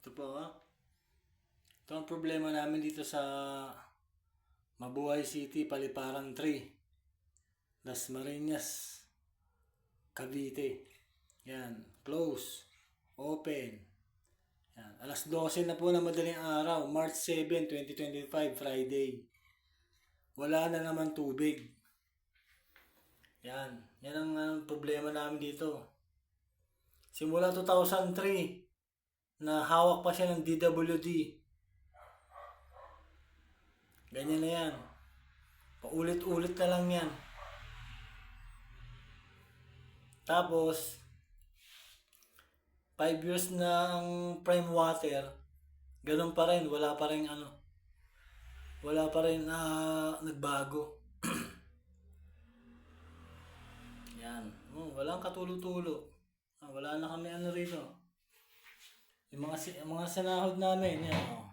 Ito po ha. Ito ang problema namin dito sa Mabuhay City, Paliparan 3. Las Marinas, Cavite. Yan. Close. Open. Yan. Alas 12 na po na madaling araw. March 7, 2025, Friday. Wala na naman tubig. Yan. Yan ang ah, problema namin dito. Simula 2003, na hawak pa siya ng DWD. Ganyan na yan. Paulit-ulit na lang yan. Tapos, 5 years na prime water, ganun pa rin, wala pa rin ano, wala pa rin na nagbago. yan. Oh, walang katulo-tulo. Ah, wala na kami ano rito. Yung mga, yung mga sinahod namin, yan. Oh.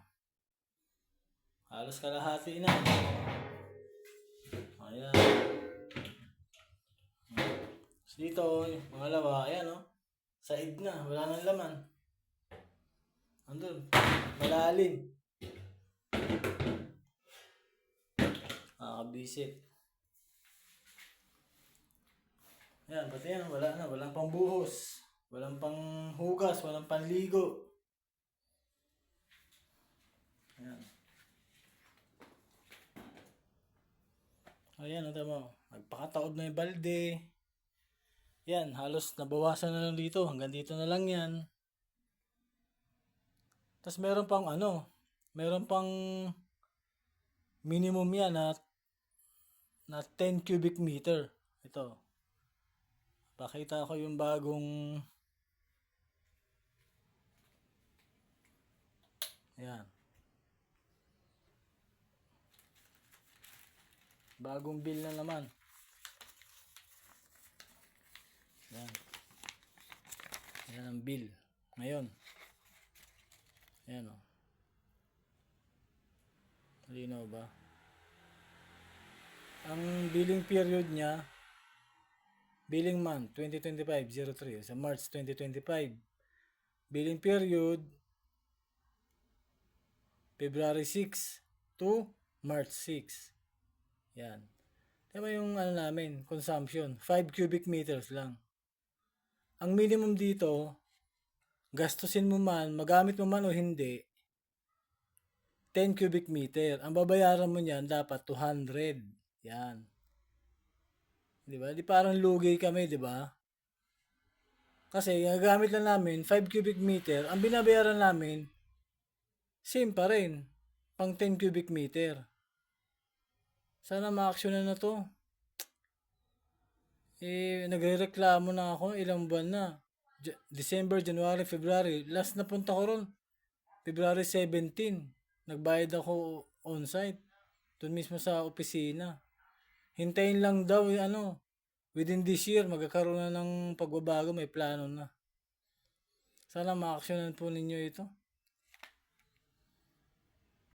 Halos kalahati na. Ayan. So, dito, yung pangalawa, ayan oh. Said na, wala nang laman. Andun, malalim. Nakakabisit. Ayan, pati yan, wala na, walang pang buhos. Walang pang hugas, walang panligo. Ayan. Ayan, ito mo. Nagpakataob na yung balde. Yan, halos nabawasan na lang dito. Hanggang dito na lang yan. Tapos meron pang ano, meron pang minimum yan na, na 10 cubic meter. Ito. Pakita ko yung bagong Ayan. Bagong bill na naman. Yan. Yan ang bill. Ngayon. Ayan o. Malinaw ba? Ang billing period niya, billing month 2025-03 sa March 2025. Billing period, February 6 to March 6. Yan. Tama yung ano namin, consumption. 5 cubic meters lang. Ang minimum dito, gastusin mo man, magamit mo man o hindi, 10 cubic meter. Ang babayaran mo niyan dapat 200. Yan. Di ba? Di parang lugi kami, di ba? Kasi gagamit lang namin 5 cubic meter. Ang binabayaran namin, same pa rin. Pang 10 cubic meter. Sana ma-actionan na to. Eh, nagrereklamo na ako ilang buwan na. December, January, February. Last na punta ko ron. February 17. Nagbayad ako on-site. Doon mismo sa opisina. Hintayin lang daw, eh, ano, within this year, magkakaroon na ng pagbabago, may plano na. Sana ma-actionan po ninyo ito.